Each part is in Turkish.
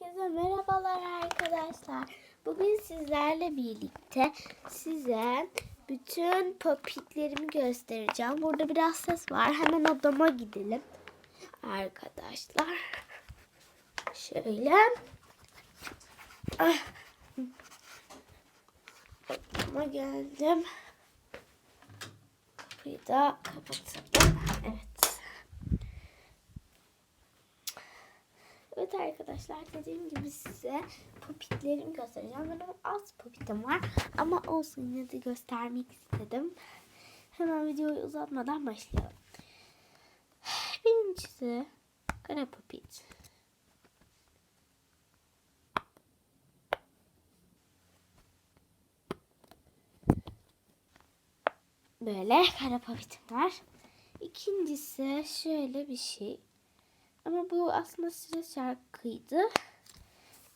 Herkese merhabalar arkadaşlar. Bugün sizlerle birlikte size bütün popitlerimi göstereceğim. Burada biraz ses var. Hemen odama gidelim. Arkadaşlar. Şöyle. Ah. Odama geldim. Kapıyı da kapatalım. Evet. Evet arkadaşlar dediğim gibi size popitlerimi göstereceğim. Benim az popitim var ama olsun yine de göstermek istedim. Hemen videoyu uzatmadan başlayalım. Birincisi kara popit. Böyle kara popitim var. İkincisi şöyle bir şey. Ama bu aslında sıra şarkıydı.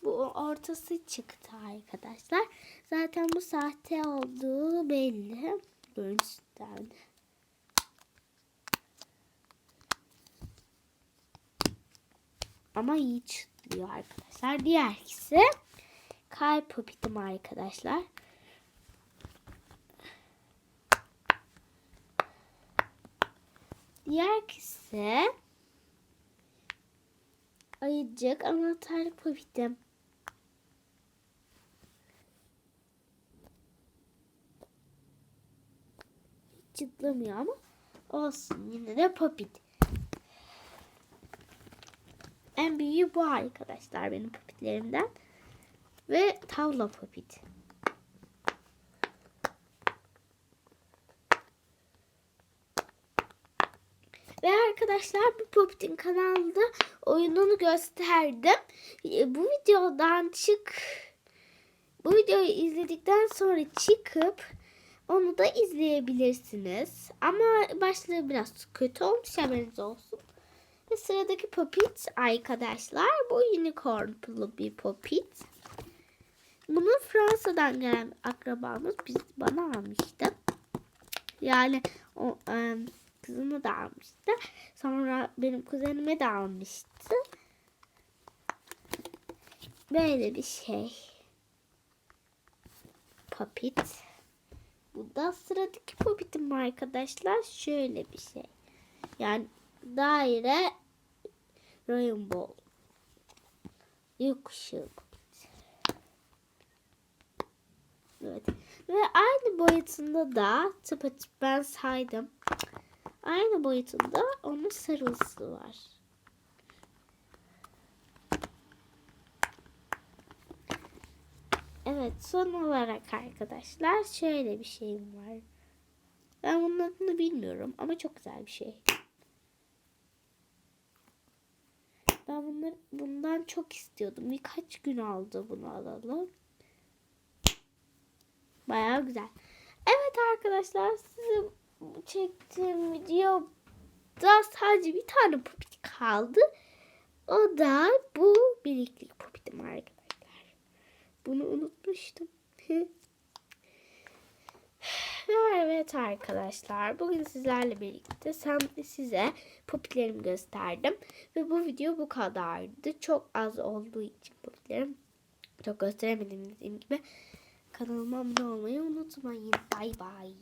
Bu ortası çıktı arkadaşlar. Zaten bu sahte olduğu belli. Görüntüden. Ama iyi çıtlıyor arkadaşlar. Diğer ikisi kalp popitim arkadaşlar. Diğer ikisi ayıcık anahtar popitim. Hiç ama olsun yine de popit. En büyüğü bu arkadaşlar benim popitlerimden. Ve tavla popit. Ve arkadaşlar bu Popit'in kanalında oyununu gösterdim. E, Bu videodan çık bu videoyu izledikten sonra çıkıp onu da izleyebilirsiniz. Ama başlığı biraz kötü olmuş haberiniz olsun. Ve sıradaki popit arkadaşlar bu unicorn pulu bir popit. Bunu Fransa'dan gelen akrabamız biz bana almıştı. Yani o e, kızımı da almıştı. Sonra benim kuzenime de almıştı. Böyle bir şey. Popit. Bu da sıradaki popitim arkadaşlar. Şöyle bir şey. Yani daire rainbow. Yokuşu popit. Evet. Ve aynı boyutunda da tıpatıp ben saydım. Aynı boyutunda onun sarılısı var. Evet son olarak arkadaşlar şöyle bir şeyim var. Ben bunun adını bilmiyorum ama çok güzel bir şey. Ben bunları, bundan çok istiyordum. Birkaç gün aldı bunu alalım. Bayağı güzel. Evet arkadaşlar size çektiğim videoda sadece bir tane popit kaldı. O da bu biriklik popitim arkadaşlar. Bunu unutmuştum. evet arkadaşlar bugün sizlerle birlikte sen size popitlerimi gösterdim. Ve bu video bu kadardı. Çok az olduğu için popitlerim çok gösteremedim dediğim gibi. Kanalıma abone olmayı unutmayın. Bay bay.